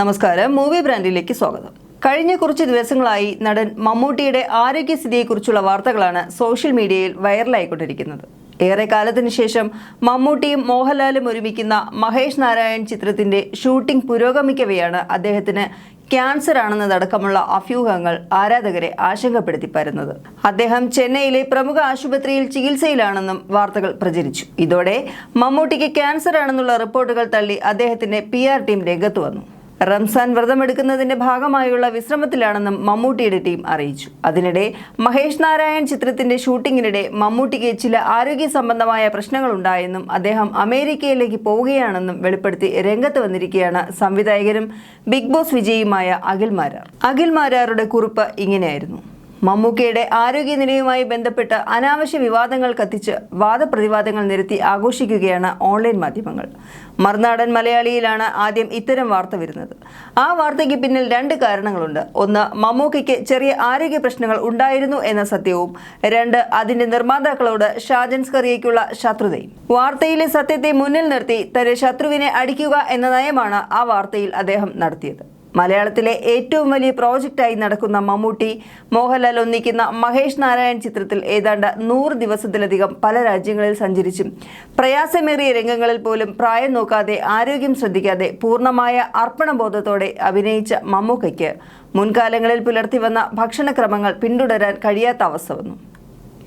നമസ്കാരം. മൂവി ബ്രാൻഡിലേക്ക് സ്വാഗതം. കഴിഞ്ഞ കുറച്ച് ദിവസങ്ങളായി നടൻ മമ്മൂട്ടിയുടെ ആരോഗ്യസ്ഥിതിയെക്കുറിച്ചുള്ള വാർത്തകളാണ് സോഷ്യൽ മീഡിയയിൽ വൈറലായിക്കൊണ്ടിരിക്കുന്നത്. ഏറെ കാലത്തിന് ശേഷം മമ്മൂട്ടിയും മോഹൻലാലും ഒരുമിക്കുന്ന മഹേഷ് നാരായൺ ചിത്രത്തിന്റെ ഷൂട്ടിംഗ് പുരോഗമിക്കവെയാണ് അദ്ദേഹത്തിന് ക്യാൻസർ ആണെന്നതടക്കമുള്ള അഭ്യൂഹങ്ങൾ ആരാധകരെ ആശങ്കപ്പെടുത്തി പരന്നത്. അദ്ദേഹം ചെന്നൈയിലെ പ്രമുഖ ആശുപത്രിയിൽ ചികിത്സയിലാണെന്നും വാർത്തകൾ പ്രചരിച്ചു. ഇതോടെ മമ്മൂട്ടിക്ക് ക്യാൻസർ ആണെന്നുള്ള റിപ്പോർട്ടുകൾ തള്ളി അദ്ദേഹത്തിന്റെ പി ടീം രംഗത്ത് വന്നു. റംസാൻ വ്രതമെടുക്കുന്നതിന്റെ ഭാഗമായുള്ള വിശ്രമത്തിലാണെന്നും മമ്മൂട്ടിയുടെ ടീം അറിയിച്ചു. അതിനിടെ മഹേഷ് നാരായൺ ചിത്രത്തിന്റെ ഷൂട്ടിങ്ങിനിടെ മമ്മൂട്ടിക്ക് ചില ആരോഗ്യ സംബന്ധമായ പ്രശ്നങ്ങൾ ഉണ്ടായെന്നും അദ്ദേഹം അമേരിക്കയിലേക്ക് പോവുകയാണെന്നും വെളിപ്പെടുത്തി രംഗത്ത് വന്നിരിക്കുകയാണ് സംവിധായകരും ബിഗ് ബോസ് വിജയിയുമായ അഖിൽ മാരാർ. അഖിൽ മാരാറുടെ കുറിപ്പ് ഇങ്ങനെയായിരുന്നു. മമ്മൂക്കയുടെ ആരോഗ്യനിലയുമായി ബന്ധപ്പെട്ട് അനാവശ്യ വിവാദങ്ങൾ കത്തിച്ച് വാദപ്രതിവാദങ്ങൾ നിരത്തി ആഘോഷിക്കുകയാണ് ഓൺലൈൻ മാധ്യമങ്ങൾ. മറുനാടൻ മലയാളിയിലാണ് ആദ്യം ഇത്തരം വാർത്ത വരുന്നത്. ആ വാർത്തയ്ക്ക് പിന്നിൽ രണ്ട് കാരണങ്ങളുണ്ട്. ഒന്ന് മമ്മൂക്കയ്ക്ക് ചെറിയ ആരോഗ്യ പ്രശ്നങ്ങൾ ഉണ്ടായിരുന്നു എന്ന സത്യവും. രണ്ട് അതിന്റെ നിർമ്മാതാക്കളോട് ഷാജൻ സ്കറിയയ്ക്കുള്ള ശത്രുതയും. വാർത്തയിലെ സത്യത്തെ മുന്നിൽ നിർത്തി തന്റെ ശത്രുവിനെ അടിക്കുക എന്ന നയമാണ് ആ വാർത്തയിൽ അദ്ദേഹം നടത്തിയത്. മലയാളത്തിലെ ഏറ്റവും വലിയ പ്രോജക്റ്റായി നടക്കുന്ന മമ്മൂട്ടി മോഹൻലാൽ ഒന്നിക്കുന്ന മഹേഷ് നാരായൺ ചിത്രത്തിൽ ഏതാണ്ട് നൂറ് ദിവസത്തിലധികം പല രാജ്യങ്ങളിൽ സഞ്ചരിച്ചും. പ്രയാസമേറിയ രംഗങ്ങളിൽ പോലും പ്രായം നോക്കാതെ ആരോഗ്യം ശ്രദ്ധിക്കാതെ പൂർണമായ അർപ്പണബോധത്തോടെ അഭിനയിച്ച മമ്മൂക്കയ്ക്ക് മുൻകാലങ്ങളിൽ പുലർത്തി വന്ന ഭക്ഷണക്രമങ്ങൾ പിന്തുടരാൻ കഴിയാത്ത അവസ്ഥ വന്നു.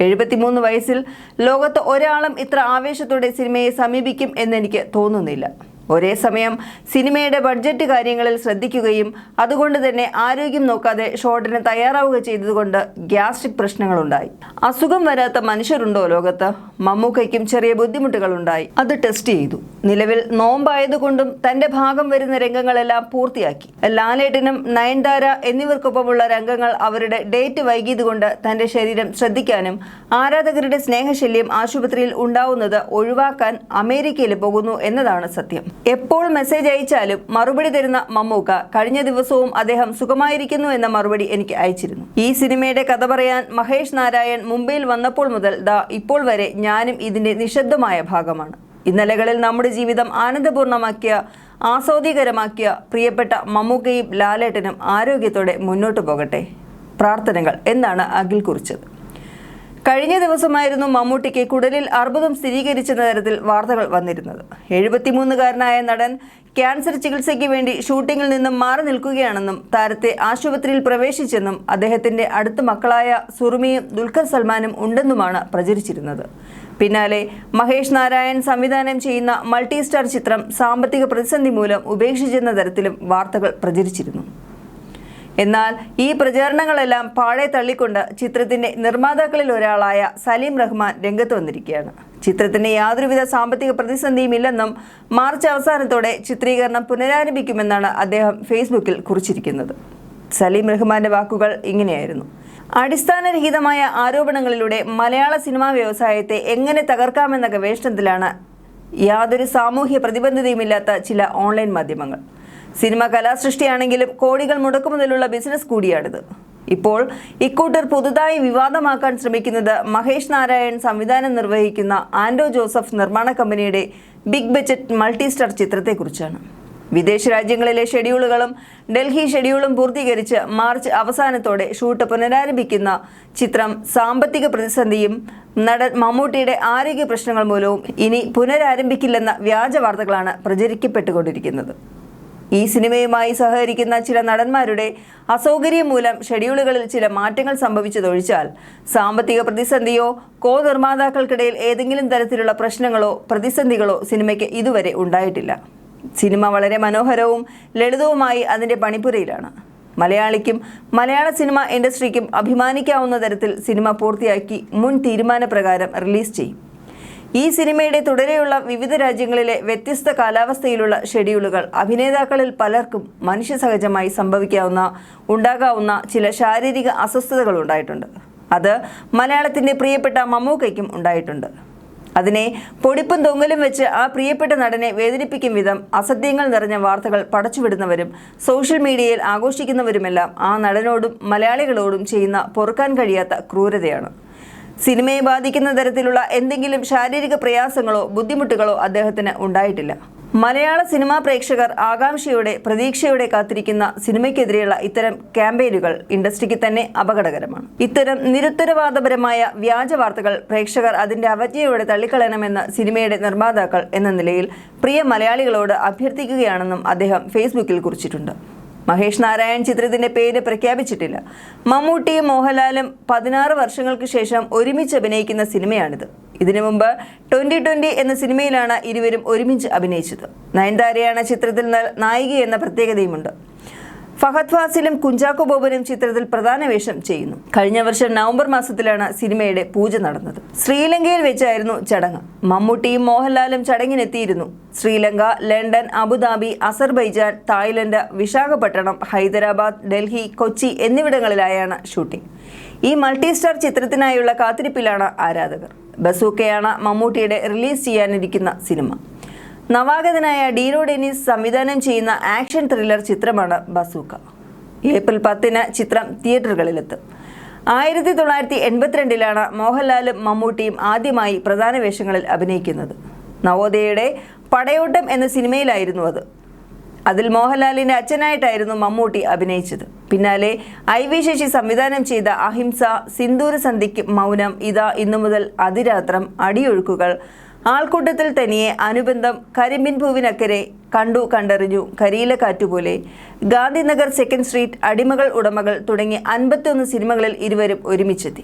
എഴുപത്തിമൂന്ന് വയസ്സിൽ ലോകത്ത് ഒരാളും ഇത്ര ആവേശത്തോടെ സിനിമയെ സമീപിക്കും എന്നെനിക്ക് തോന്നുന്നില്ല. ഒരേ സമയം സിനിമയുടെ ബഡ്ജറ്റ് കാര്യങ്ങളിൽ ശ്രദ്ധിക്കുകയും അതുകൊണ്ട് തന്നെ ആരോഗ്യം നോക്കാതെ ഷോട്ടിന് തയ്യാറാവുക ചെയ്തതുകൊണ്ട് ഗ്യാസ്ട്രിക് പ്രശ്നങ്ങളുണ്ടായി. അസുഖം വരാത്ത മനുഷ്യരുണ്ടോ ലോകത്ത്? മമ്മൂക്കയ്ക്കും ചെറിയ ബുദ്ധിമുട്ടുകളുണ്ടായി. അത് ടെസ്റ്റ് ചെയ്തു. നിലവിൽ നോമ്പായതുകൊണ്ടും തന്റെ ഭാഗം വരുന്ന രംഗങ്ങളെല്ലാം പൂർത്തിയാക്കി. ലാലേട്ടനും നയൻതാര എന്നിവർക്കൊപ്പമുള്ള രംഗങ്ങൾ അവരുടെ ഡേറ്റ് വൈകിയതുകൊണ്ട് തന്റെ ശരീരം ശ്രദ്ധിക്കാനും ആരാധകരുടെ സ്നേഹശല്യം ആശുപത്രിയിൽ ഉണ്ടാവുന്നത് ഒഴിവാക്കാൻ അമേരിക്കയിൽ പോകുന്നു എന്നതാണ് സത്യം. എപ്പോൾ മെസ്സേജ് അയച്ചാലും മറുപടി തരുന്ന മമ്മൂക്ക കഴിഞ്ഞ ദിവസവും അദ്ദേഹം സുഖമായിരിക്കുന്നു എന്ന മറുപടി എനിക്ക് അയച്ചിരുന്നു. ഈ സിനിമയുടെ കഥ പറയാൻ മഹേഷ് നാരായൺ മുംബൈയിൽ വന്നപ്പോൾ മുതൽ ദാ ഇപ്പോൾ വരെ ഞാനും ഇതിന്റെ നിശബ്ദമായ ഭാഗമാണ്. ഇന്നലകളിൽ നമ്മുടെ ജീവിതം ആനന്ദപൂർണമാക്കിയ ആസ്വാദികരമാക്കിയ പ്രിയപ്പെട്ട മമ്മൂക്കയും ലാലേട്ടനും ആരോഗ്യത്തോടെ മുന്നോട്ടു പോകട്ടെ. പ്രാർത്ഥനകൾ. എന്നാണ് അഖിൽ കുറിച്ചത്? കഴിഞ്ഞ ദിവസമായിരുന്നു മമ്മൂട്ടിക്ക് കുടലിൽ അർബുദം സ്ഥിരീകരിച്ചെന്ന തരത്തിൽ വാർത്തകൾ വന്നിരുന്നത്. എഴുപത്തിമൂന്നുകാരനായ നടൻ ക്യാൻസർ ചികിത്സയ്ക്ക് വേണ്ടി ഷൂട്ടിങ്ങിൽ നിന്നും മാറി നിൽക്കുകയാണെന്നും താരത്തെ ആശുപത്രിയിൽ പ്രവേശിച്ചെന്നും അദ്ദേഹത്തിന്റെ അടുത്ത മക്കളായ സുറുമിയും ദുൽഖർ സൽമാനും ഉണ്ടെന്നുമാണ് പ്രചരിച്ചിരുന്നത്. പിന്നാലെ മഹേഷ് നാരായൺ സംവിധാനം ചെയ്യുന്ന മൾട്ടി സ്റ്റാർ ചിത്രം സാമ്പത്തിക പ്രതിസന്ധി മൂലം ഉപേക്ഷിച്ചെന്ന തരത്തിലും വാർത്തകൾ പ്രചരിച്ചിരുന്നു. എന്നാൽ ഈ പ്രചാരണങ്ങളെല്ലാം പാടെ തള്ളിക്കൊണ്ട് ചിത്രത്തിന്റെ നിർമ്മാതാക്കളിൽ ഒരാളായ സലീം റഹ്മാൻ രംഗത്ത് വന്നിരിക്കുകയാണ്. ചിത്രത്തിന് യാതൊരുവിധ സാമ്പത്തിക പ്രതിസന്ധിയും ഇല്ലെന്നും മാർച്ച് അവസാനത്തോടെ ചിത്രീകരണം പുനരാരംഭിക്കുമെന്നാണ് അദ്ദേഹം ഫേസ്ബുക്കിൽ കുറിച്ചിരിക്കുന്നത്. സലീം റഹ്മാന്റെ വാക്കുകൾ ഇങ്ങനെയായിരുന്നു. അടിസ്ഥാനരഹിതമായ ആരോപണങ്ങളിലൂടെ മലയാള സിനിമാ വ്യവസായത്തെ എങ്ങനെ തകർക്കാമെന്ന ഗവേഷണത്തിലാണ് യാതൊരു സാമൂഹ്യ പ്രതിബന്ധതയുമില്ലാത്ത ചില ഓൺലൈൻ മാധ്യമങ്ങൾ. സിനിമ കലാസൃഷ്ടിയാണെങ്കിലും കോടികൾ മുടക്കുമുതലുള്ള ബിസിനസ് കൂടിയാണിത്. ഇപ്പോൾ ഇക്കൂട്ടർ പുതുതായി വിവാദമാക്കാൻ ശ്രമിക്കുന്നത് മഹേഷ് നാരായൺ സംവിധാനം നിർവഹിക്കുന്ന ആൻഡോ ജോസഫ് നിർമ്മാണ കമ്പനിയുടെ ബിഗ് ബജറ്റ് മൾട്ടി സ്റ്റാർ ചിത്രത്തെക്കുറിച്ചാണ്. വിദേശ രാജ്യങ്ങളിലെ ഷെഡ്യൂളുകളും ഡൽഹി ഷെഡ്യൂളും പൂർത്തീകരിച്ച് മാർച്ച് അവസാനത്തോടെ ഷൂട്ട് പുനരാരംഭിക്കുന്ന ചിത്രം സാമ്പത്തിക പ്രതിസന്ധിയും നടൻ മമ്മൂട്ടിയുടെ ആരോഗ്യ പ്രശ്നങ്ങൾ മൂലവും ഇനി പുനരാരംഭിക്കില്ലെന്ന വ്യാജ വാർത്തകളാണ് പ്രചരിക്കപ്പെട്ടുകൊണ്ടിരിക്കുന്നത്. ഈ സിനിമയുമായി സഹകരിക്കുന്ന ചില നടന്മാരുടെ അസൗകര്യം മൂലം ഷെഡ്യൂളുകളിൽ ചില മാറ്റങ്ങൾ സംഭവിച്ചതൊഴിച്ചാൽ സാമ്പത്തിക പ്രതിസന്ധിയോ കോ നിർമ്മാതാക്കൾക്കിടയിൽ ഏതെങ്കിലും തരത്തിലുള്ള പ്രശ്നങ്ങളോ പ്രതിസന്ധികളോ സിനിമയ്ക്ക് ഇതുവരെ ഉണ്ടായിട്ടില്ല. സിനിമ വളരെ മനോഹരവും ലളിതവുമായി അതിന്റെ പണിപ്പുരയിലാണ്. മലയാളിക്കും മലയാള സിനിമ ഇൻഡസ്ട്രിക്കും അഭിമാനിക്കാവുന്ന തരത്തിൽ സിനിമ പൂർത്തിയാക്കി മുൻ തീരുമാനപ്രകാരം റിലീസ് ചെയ്യും. ഈ സിനിമയുടെ തുടരെയുള്ള വിവിധ രാജ്യങ്ങളിലെ വ്യത്യസ്ത കാലാവസ്ഥയിലുള്ള ഷെഡ്യൂളുകൾ അഭിനേതാക്കളിൽ പലർക്കും മനുഷ്യസഹജമായി സംഭവിക്കാവുന്ന ഉണ്ടാകാവുന്ന ചില ശാരീരിക അസ്വസ്ഥതകൾ ഉണ്ടായിട്ടുണ്ട്. അത് മലയാളത്തിന്റെ പ്രിയപ്പെട്ട മമ്മൂക്കയ്ക്കും ഉണ്ടായിട്ടുണ്ട്. അതിനെ പൊടിപ്പും തൊങ്ങലും വെച്ച് ആ പ്രിയപ്പെട്ട നടനെ വേദനിപ്പിക്കും വിധം അസത്യങ്ങൾ നിറഞ്ഞ വാർത്തകൾ പടച്ചുവിടുന്നവരും സോഷ്യൽ മീഡിയയിൽ ആഘോഷിക്കുന്നവരുമെല്ലാം ആ നടനോടും മലയാളികളോടും ചെയ്യുന്ന പൊറുക്കാൻ കഴിയാത്ത ക്രൂരതയാണ്. സിനിമയെ ബാധിക്കുന്ന തരത്തിലുള്ള എന്തെങ്കിലും ശാരീരിക പ്രയാസങ്ങളോ ബുദ്ധിമുട്ടുകളോ അദ്ദേഹത്തിന് ഉണ്ടായിട്ടില്ല. മലയാള സിനിമാ പ്രേക്ഷകർ ആകാംക്ഷയോടെ പ്രതീക്ഷയോടെ കാത്തിരിക്കുന്ന സിനിമയ്ക്കെതിരെയുള്ള ഇത്തരം ക്യാമ്പയിനുകൾ ഇൻഡസ്ട്രിക്ക് തന്നെ അപകടകരമാണ്. ഇത്തരം നിരുത്തരവാദപരമായ വ്യാജ വാർത്തകൾ പ്രേക്ഷകർ അതിന്റെ അവജ്ഞയോടെ തള്ളിക്കളയണമെന്ന് സിനിമയുടെ നിർമ്മാതാക്കൾ എന്ന നിലയിൽ പ്രിയ മലയാളികളോട് അഭ്യർത്ഥിക്കുകയാണെന്നും അദ്ദേഹം ഫേസ്ബുക്കിൽ കുറിച്ചിട്ടുണ്ട്. മഹേഷ് നാരായൺ ചിത്രത്തിന്റെ പേര് പ്രഖ്യാപിച്ചിട്ടില്ല. മമ്മൂട്ടിയും മോഹൻലാലും പതിനാറ് വർഷങ്ങൾക്ക് ശേഷം ഒരുമിച്ച് അഭിനയിക്കുന്ന സിനിമയാണിത്. ഇതിനു മുമ്പ് ട്വന്റി ട്വന്റി എന്ന സിനിമയിലാണ് ഇരുവരും ഒരുമിച്ച് അഭിനയിച്ചത്. നയൻതാരയാണ് ചിത്രത്തിൽ നായിക എന്ന പ്രത്യേകതയുമുണ്ട്. ഫഹദ് ഫാസിലും കുഞ്ചാക്കോ ബോബനും ചിത്രത്തിൽ പ്രധാന വേഷം ചെയ്യുന്നു. കഴിഞ്ഞ വർഷം നവംബർ മാസത്തിലാണ് സിനിമയുടെ പൂജ നടന്നത്. ശ്രീലങ്കയിൽ വെച്ചായിരുന്നു ചടങ്ങ്. മമ്മൂട്ടിയും മോഹൻലാലും ചടങ്ങിനെത്തിയിരുന്നു. Sri Lanka London Abu Dhabi Azerbaijan Thailand Visakhapatnam Hyderabad Delhi Kochi എന്നിവിടങ്ങളിലായാണ് ഷൂട്ടിംഗ്. ഈ മൾട്ടി സ്റ്റാർ ചിത്രത്തിനായുള്ള കാത്തിരിപ്പിലാണ് ആരാധകർ. ബസൂക്കയാണ് മമ്മൂട്ടിയുടെ റിലീസ് ചെയ്യാനിരിക്കുന്ന സിനിമ. നവാഗതനായ ഡീനോ ഡെനിസ് സംവിധാനം ചെയ്യുന്ന ആക്ഷൻ ത്രില്ലർ ചിത്രമാണ് ബസൂക്ക. ഏപ്രിൽ പത്തിന് ചിത്രം തിയേറ്ററുകളിലെത്തും. ആയിരത്തി തൊള്ളായിരത്തി എൺപത്തിരണ്ടിലാണ് മോഹൻലാലും മമ്മൂട്ടിയും ആദ്യമായി പ്രധാന വേഷങ്ങളിൽ അഭിനയിക്കുന്നത്. നവോദയയുടെ പടയോട്ടം എന്ന സിനിമയിലായിരുന്നു അത്. അതിൽ മോഹൻലാലിന്റെ അച്ഛനായിട്ടായിരുന്നു മമ്മൂട്ടി അഭിനയിച്ചത്. പിന്നാലെ ഐ വി ശശി സംവിധാനം ചെയ്ത അഹിംസ സിന്ദൂര സന്ധിക്ക് മൗനം ഇതാ ഇന്നു മുതൽ അതിരാത്രം അടിയൊഴുക്കുകൾ ആൾക്കൂട്ടത്തിൽ തനിയെ അനുബന്ധം കരിമ്പിൻ പൂവിനക്കരെ കണ്ടു കണ്ടറിഞ്ഞു. കരിയില കാറ്റുപോലെ ഗാന്ധിനഗർ സെക്കൻഡ് സ്ട്രീറ്റ് അടിമകൾ ഉടമകൾ തുടങ്ങി അൻപത്തിയൊന്ന് സിനിമകളിൽ ഇരുവരും ഒരുമിച്ചെത്തി.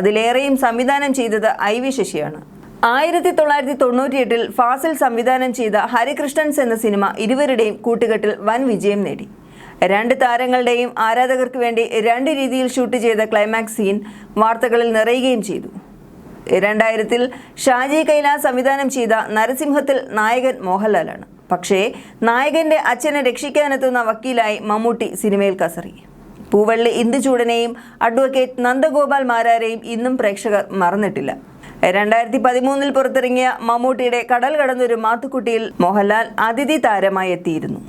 അതിലേറെയും സംവിധാനം ചെയ്തത് ഐ വി ശശിയാണ്. ആയിരത്തി തൊള്ളായിരത്തി തൊണ്ണൂറ്റിയെട്ടിൽ ഫാസിൽ സംവിധാനം ചെയ്ത ഹരികൃഷ്ണൻസ് എന്ന സിനിമ ഇരുവരുടെയും കൂട്ടുകെട്ടിൽ വൻ വിജയം നേടി. രണ്ട് താരങ്ങളുടെയും ആരാധകർക്ക് വേണ്ടി രണ്ട് രീതിയിൽ ഷൂട്ട് ചെയ്ത ക്ലൈമാക്സ് സീൻ വാർത്തകളിൽ നിറയുകയും ചെയ്തു. രണ്ടായിരത്തിൽ ഷാജി കൈലാസ് സംവിധാനം ചെയ്ത നരസിംഹത്തിൽ നായകൻ മോഹൻലാലാണ്. പക്ഷേ നായകന്റെ അച്ഛനെ രക്ഷിക്കാനെത്തുന്ന വക്കീലായി മമ്മൂട്ടി സിനിമയിൽ കസറി. പൂവള്ളി ഇന്ദുചൂടനെയും അഡ്വക്കേറ്റ് നന്ദഗോപാൽ മാരാരെയും ഇന്നും പ്രേക്ഷകർ മറന്നിട്ടില്ല. രണ്ടായിരത്തി പതിമൂന്നിൽ പുറത്തിറങ്ങിയ മമ്മൂട്ടിയുടെ കടൽ കടന്നൊരു മാത്തുക്കുട്ടിയിൽ മോഹൻലാൽ അതിഥി താരമായി എത്തിയിരുന്നു.